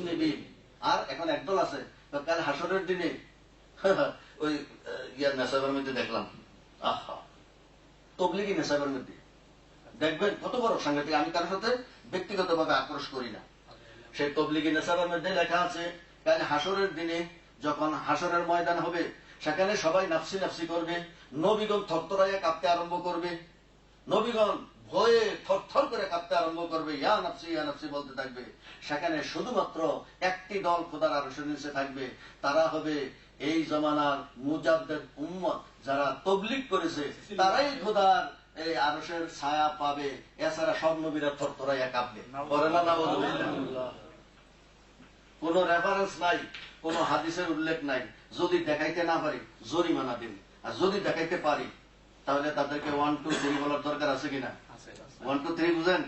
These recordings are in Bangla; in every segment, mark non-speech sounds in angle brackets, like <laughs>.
মুসলিমিন আর এখন একদল আছে কাল হাসরের দিনে <laughs> ওই আহ, ইয়া নেশাবের মধ্যে দেখলাম। আহা। তবলিগি নেশাবের মধ্যে। দেখবেন কত বড় সাংঘাতিক। আমি কারোর সাথে ব্যক্তিগতভাবে আক্রোশ করি না। সেই তবলিগি নেশাবের মধ্যে লেখা আছে কাল হাসরের দিনে যখন হাসরের ময়দান হবে সেখানে সবাই নাফসি নাফসি করবে নবীগণ থরথরাইয়া কাঁপতে আরম্ভ করবে। নবীগণ ভয়ে থরথর করে কাঁপতে আরম্ভ করবে, ইয়া নাফসি ইয়া নাফসি বলতে থাকবে। সেখানে শুধুমাত্র একটি দল খোদার আরশের নিচে থাকবে। তারা হবে এই জমানার মুজাদ্দের উম্মত, যারা তবলিগ করেছে। তারাই খোদার এই আরশের ছায়া পাবে। এছাড়া সব নবীরা থরথরাইয়া কাঁপবে করে না নাউযুবিল্লাহ। কোন রেফারেন্স নাই, কোন হাদিসের উল্লেখ নাই। যদি দেখাইতে না পারি, জরিমানা দিন। আর যদি দেখাইতে পারি, তাহলে তাদেরকে ওয়ান টু থ্রি বলার দরকার আছে কিনা? ওয়ান টু থ্রি বুঝেন?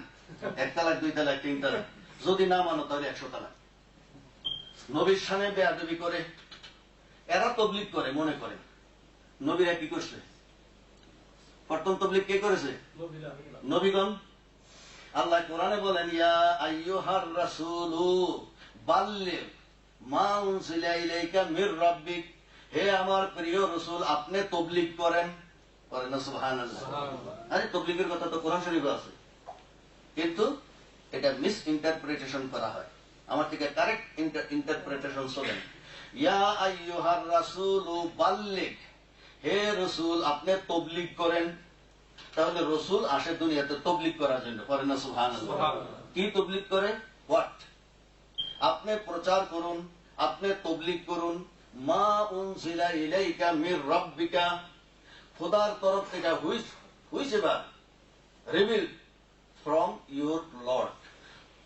দুই তিন যদি না মানো, তাহলে একশো নবীর সামনে বেয়াদবি করে, এরা তবলিক করে, মনে করে। নবীরা কি করছে? প্রথম তবলিক কে করেছে? নবীগণ। আল্লাহ কোরআনে বলেন, ইয়া আইয়ুহার রাসূলু বাল্লিগ মা ইলাইকা মির রাব্বিক। হে আমার প্রিয় রাসূল, আপনি তবলিগ করেন। না সুবহানাল্লাহ। আরে তবলিগের কথা তো কোরআন শরীফে আছে। কিন্তু এটা মিস ইন্টারপ্রিটেশন করা হয়। আমার থেকে কারেক্ট ইন্টারপ্রিটেশন শোনেন। ইয়া আইয়ুহার রাসূলু বাল্লিগ। হে রসুল আপনি তবলিগ করেন। তাহলে রসুল আসে দুনিয়াতে তবলিগ করার জন্য। করে না সুহান কি তবলিগ করে? হোয়াট আপনি প্রচার করুন আপনি তবলিগ করুন। মা উনজিলা ইলাইকা মির রাব্বিকা। খোদার তরফ থেকে হুইচ হুইচ এবার রিভিল ফ্রম ইউর লর্ড।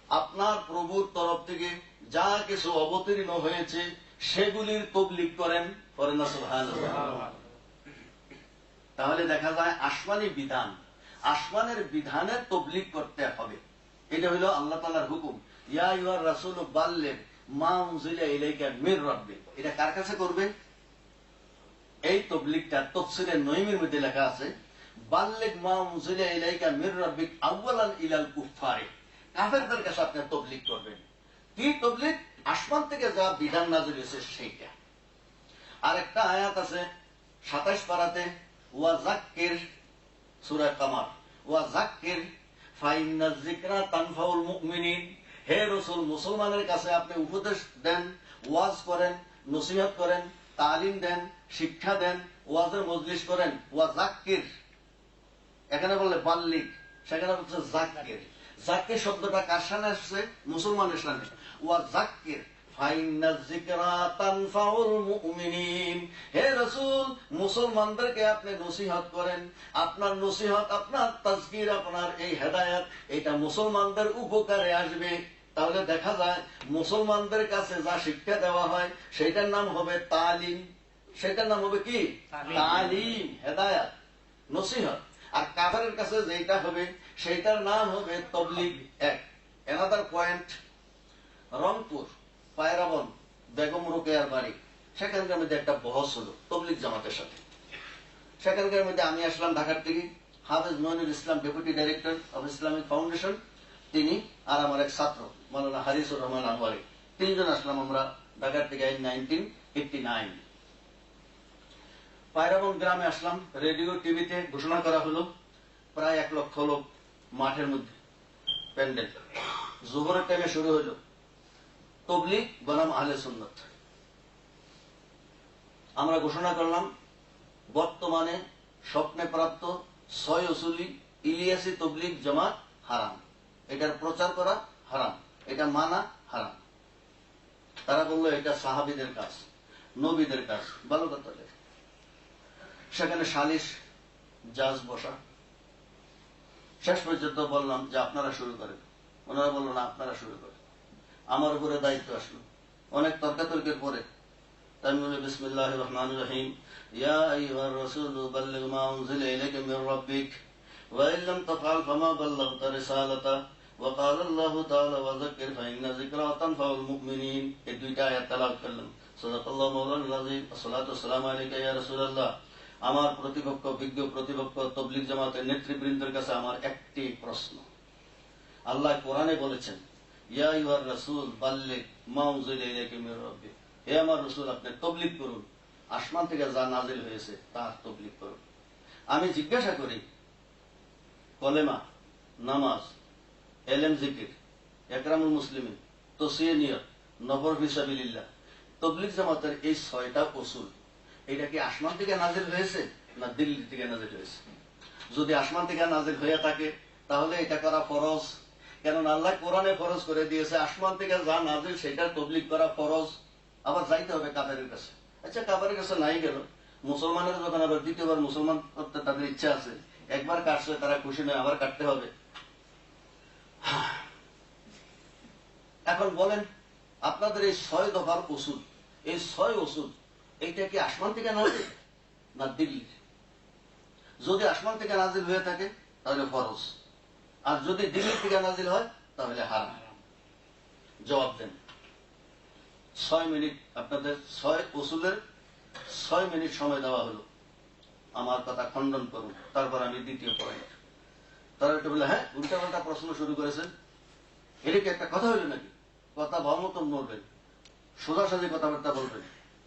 আপনার প্রভুর তরফ থেকে যা কিছু অবতীর্ণ হয়েছে, সেগুলির তবলিগ করেন তাহলে দেখা যায় আসমানি বিধান, আসমানের বিধানের তবলিগ করতে হবে। এটা হলো আল্লাহ তালার হুকুম, ইয়া ইউর রাসুল বাল্লের মা উনজিলা ইলাইকা মির রাব্বিক। এটা কার কাছে করবে এই তবলিগটা তফসিলের নইমের মধ্যে লেখা আছে, বাল্লেগ মা উনজিলা ইলাইকা মির রাব্বিক আউয়ালান ইলাল কুফফারে। কাফেরদের কাছে আপনি তবলিগ করবেন। কি তবলিগ? আসমান থেকে যা বিধান নাজিল হয়েছে সেইটা। আর একটা আয়াত আছে সাতাইশ পারাতে, ওয়া জাক্কির সূরা কামার। ওয়া জাক্কির ফাইন্না যিকরা তানফাউল মুমিনিন। হে রসুল, মুসলমানের কাছে আপনি উপদেশ দেন, ওয়াজ করেন, নসিহত করেন, তালিম দেন শিক্ষা দেন, ওয়াজের মজলিস করেন, ওয়া জাক্কির। এখানে বললে বাল্লিক, সেখানে হচ্ছে জাক্কির। জাক্কির শব্দটা কার সামনে আসছে? মুসলমানের সামনে ওয়া রাসূল, মুসলমানদেরকে আপনি নসিহত করেন। আপনার নসিহত, আপনার আপনার এই হেদায়েত, এটা মুসলমানদের উপকারে আসবে। তাহলে দেখা যায়, মুসলমানদের কাছে যা শিক্ষা দেওয়া হয় সেটার নাম হবে তালিম। সেটার নাম হবে কি? তালিম। হেদায়াত নসিহত। আর কাফেরের কাছে যেটা হবে সেইটার নাম হবে তবলিগ এক। এনাদার পয়েন্ট রংপুর পায়রাবন বেগম রোকেয়ার বাড়ি। সেখানকার মধ্যে একটা বহস হলো তবলিগ জামাতের সাথে। সেখানকার মধ্যে আমি আসলাম ঢাকার থেকে। Hafez Moinul Islam deputy director of Islamic foundation. তিনি আর আমার এক ছাত্র মৌলানা হারিসুর রহমান আনোয়ারি। তিনজন আসলাম আমরা ঢাকার থেকে নাইনটিন এইটটি নাইন। পায়রাবন গ্রামে আসলাম। রেডিও টিভিতে ঘোষণা করা হলো, প্রায় এক লক্ষ লোক মাঠের মধ্যে প্যান্ডেল। জোহরের টাইমে শুরু হলো। তবলিগ বনাম আহলে সুন্নত। আমরা ঘোষণা করলাম, বর্তমানে স্বপ্নে প্রাপ্ত ছয় উসুলি ইলিয়াসি তবলিগ জমা হারাম। এটার প্রচার করা হারাম, এটা মানা হারাম। তারা বলল, এটা সাহাবিদের কাজ, নবীদের কাজ। ভালো কথা। সেখানে সালিশ, জাজ বসা। শেষ পর্যন্ত বললাম যে আপনারা শুরু করেন। ওনারা বলল, না, আপনারা শুরু করেন। আমার উপরে দায়িত্ব আসলো। অনেক তর্কাতর্কের পরে তাই বিসমিল্লাহ রহমান রহিম আইয়ুহার রাসূলু বাল্লিগ মা উনজিলা ইলাইকা মির রাব্বিক, ওয়া ইন লাম তাফআল ফামা বাল্লাগতা রিসালাতা, ওয়া ক্বালা আল্লাহু তাআলা ওয়া যাক্কির ফাইন্না যিকরা তানফাউল মুমিনিন। এই দুইটা আয়াত করলাম। সাদাকাল্লাহু মাওলানা আমার প্রতিপক্ষ, বিজ্ঞ প্রতিপক্ষ, তবলিগ জামাতের নেতৃবৃন্দের কাছে আমার একটি প্রশ্ন। আল্লাহ কোরআনে বলেছেন, ইয়া ইউর রসুল রাব্বিক। হে আমার রসুল, আপনি করুন। আসমান থেকে যা নাজিল হয়েছে, তার তবলিগ করুন। আমি জিজ্ঞাসা করি, কলেমা, নামাজ, এলেম জিকির, একরামুল মুসলিমিন, তসিয়ে নিয়ত, নবর ফিসাবিল্লাহ তবলিগ জামাতের এই ছয়টা অসুল এটা কি আসমান থেকে নাজিল হয়েছে? না, দিল্লি থেকে নাজিল হয়েছে। যদি আসমান থেকে নাজিল হয়ে থাকে, তাহলে এটা করা ফরজ। কেননা আল্লাহ কোরআনে ফরজ করে দিয়েছে, আসমান থেকে যা নাজিল সেটা তবলিগ করা ফরজ। আবার যাইতে হবে কাফেরের কাছে। আচ্ছা কাফেরের কাছে নাই গেল মুসলমানের যখন আবার দ্বিতীয়বার মুসলমান করতে তাদের ইচ্ছা আছে, একবার কাটছে, তারা খুশি নয়, আবার কাটতে হবে। এখন বলেন, আপনাদের এই ছয় দফার ওষুধ এই ছয় ওষুধ এইটা কি আসমান থেকে নাজিল না দিল্লির? যদি আসমান থেকে নাজিল হয়ে থাকে, তাহলে ফরজ। আর যদি দিল্লি থেকে নাজিল হয়, তাহলে হারাম। জবাব দেন। ছয় মিনিট আপনাদের, ছয় ওষুধের ছয় মিনিট সময় দেওয়া হলো। আমার কথা খণ্ডন করুন, তারপর আমি দ্বিতীয় পয়েন্ট। তারা একটু বলে হ্যাঁ উল্টা পাল্টা প্রশ্ন শুরু করেছেন। এটা কি একটা কথা হইল নাকি? কথা ভালো মতন বলবেন সোজাসাজি কথাবার্তা বলবেন।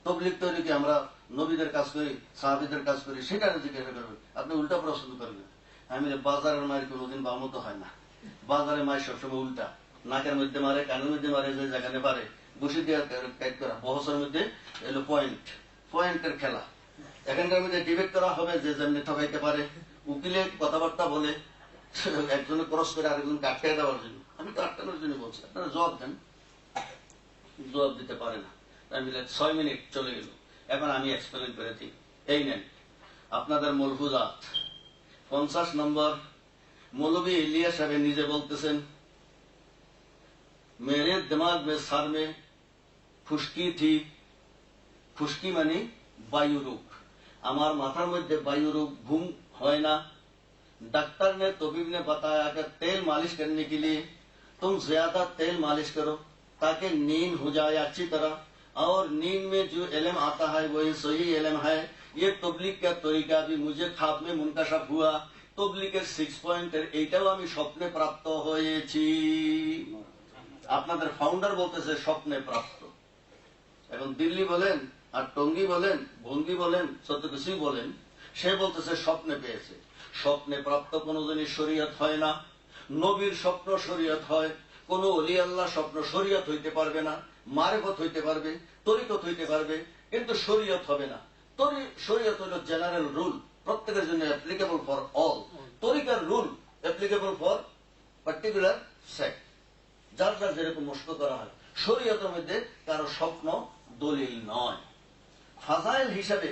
তবলিক তৈরি কি আমরা নবীদের কাজ করি, সাহাবিদের কাজ করি, সেটা জিজ্ঞাসা করবেন আপনি উল্টা প্রশ্ন করবেন। আমি বাজারের মায়ের কোনোদিন বাম মতো হয় না। বাজারে মায়ের সবসময় উল্টা। নাকের মধ্যে মারে, কানের মধ্যে মারে, যে যেখানে পারে। বসে দিয়ে কাজ করা। বহসের মধ্যে এলো পয়েন্ট পয়েন্টের খেলা। এখানকার মধ্যে ডিবেট করা হবে, যে যেমনি ঠকাইতে পারে। উকিলে কথাবার্তা বলে। একজনে ক্রস করে আরেকজন কাটতে দেওয়ার জন্য। আমি তো আটকানোর জন্য বলছি। আপনারা জবাব দেন। জবাব দিতে পারে না। আমি বললাম, ছয় মিনিট চলে গেল এখন আমি এক্সপ্লেন করে দিই এই নেন আপনাদের মলফুজাত পঞ্চাশ নম্বর মৌলবী ইলিয়া সাহেব নিজে বলতেছেন মেরে দিমাগ মে সার মে ফুসকি থি ফুসকি মানে বায়ু রোগ আমার মাথার মধ্যে বায়ু রোগ ঘুম হয় না डॉक्टर ने तबीब ने बताया कि तेल मालिश करने के लिए तुम ज्यादा तेल मालिश करो ताकि नींद हो जाए अच्छी तरह और नींद में जो इलम आता है वही सही इलम है ये तबलीग का तरीका भी मुझे खाब में मुनकाशफ हुआ তবলিকের সিক্স পয়েন্টের এইটাও আমি স্বপ্নে প্রাপ্ত হয়েছি আপনাদের ফাউন্ডার বলতেছে স্বপ্নে প্রাপ্ত এখন দিল্লি বলেন আর টঙ্গি বলেন ভঙ্গি বলেন সত্য কিছুই বলেন সে বলতেছে স্বপ্নে পেয়েছে স্বপ্নে প্রাপ্ত কোন জিনিস শরীয়ত হয় না নবীর স্বপ্ন শরীয়ত হয় কোন অলি আল্লাহ স্বপ্ন শরীয়ত হইতে পারবে না, মারেফত হইতে পারবে, তরিকত হইতে পারবে, কিন্তু শরীয়ত হবে না। তরি, শরীয়ত হলো জেনারেল রুল প্রত্যেকের জন্য অ্যাপ্লিকেবল ফর অল তরিকার rule applicable for particular sect যার যার যেরকম মুস্ক করা হয়, শরীয়তের মধ্যে কারও স্বপ্ন দলিল নয়। ফাজাইল হিসাবে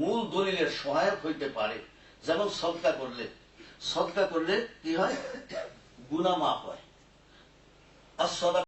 মূল দলিলের সহায়ক হইতে পারে। যেমন সদকা করলে। সদকা করলে কি হয়? গুনা মাফ হয়। আর সদা